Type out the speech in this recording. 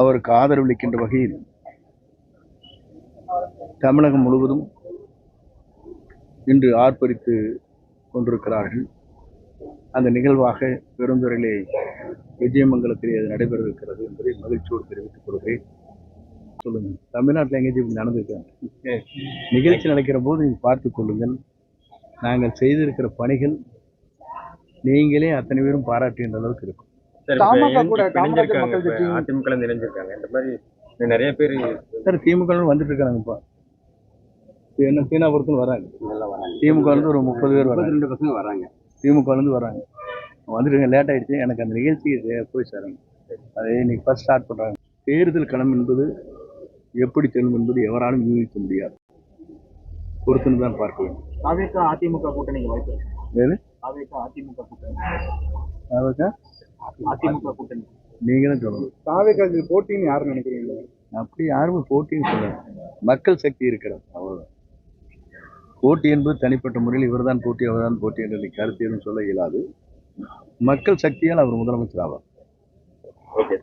அவருக்கு ஆதரவளிக்கின்ற வகையில் தமிழகம் முழுவதும் இன்று ஆர்ப்பரித்து கொண்டிருக்கிறார்கள். அந்த நிகழ்வாக பெருந்துறையிலே விஜயமங்கலத்திலே அது நடைபெறவிருக்கிறது என்பதை மகிழ்ச்சியோடு தெரிவித்துக் கொள்கிறேன். சொல்லுங்கள். தமிழ்நாட்டில் எங்கேயும் இப்படி நடந்திருக்காங்க? நிகழ்ச்சி நடக்கிற போது நீங்கள் பார்த்து கொள்ளுங்கள். நாங்கள் செய்திருக்கிற பணிகள் நீங்களே அத்தனை பேரும் பாராட்டுகின்ற அளவுக்கு இருக்கும். தமாக கூட அதிமுக இணைஞ்சிருக்காங்க. இந்த மாதிரி நிறைய பேர் சார் திமுக வந்துட்டு இருக்காங்கப்பா இப்ப என்ன சீனாபுரத்தில் வராங்க. திமுக ல இருந்து ஒரு முப்பது பேர் வராங்க. ரெண்டு பசங்க வராங்க. திமுக ல இருந்து வராங்க. வந்துருங்க லேட் ஆயிடுச்சு. எனக்கு அந்த நிகழ்ச்சி போய் சேரணும் அதை இன்னைக்கு ஃபர்ஸ்ட் ஸ்டார்ட் பண்றாங்க. தேர்தல் களம் என்பது எப்படி செல்லும் என்பது எவராலும் யூகிக்க முடியாது. பொறுத்துன்னு தான் பார்க்க வேண்டும். அதிமுக கூட்டணிக்கு வாய்ப்பு அதிமுக கூட்டணி. அதாவது அதிமுக கூட்டணி. நீங்க தான் சொல்லணும். தாவேக்காக்கு போட்டின்னு யாரு நினைக்கிறீங்க? அப்படி யாருமே போட்டின்னு சொல்ல மக்கள் சக்தி இருக்கிறது அவ்வளவுதான். போட்டி என்பது தனிப்பட்ட முறையில் இவர்தான் போட்டி அவர்தான் போட்டி என்று கருத்து எதுவும் சொல்ல இயலாது. மக்கள் சக்தியால் அவர் முதலமைச்சர் ஆவார். ஓகே.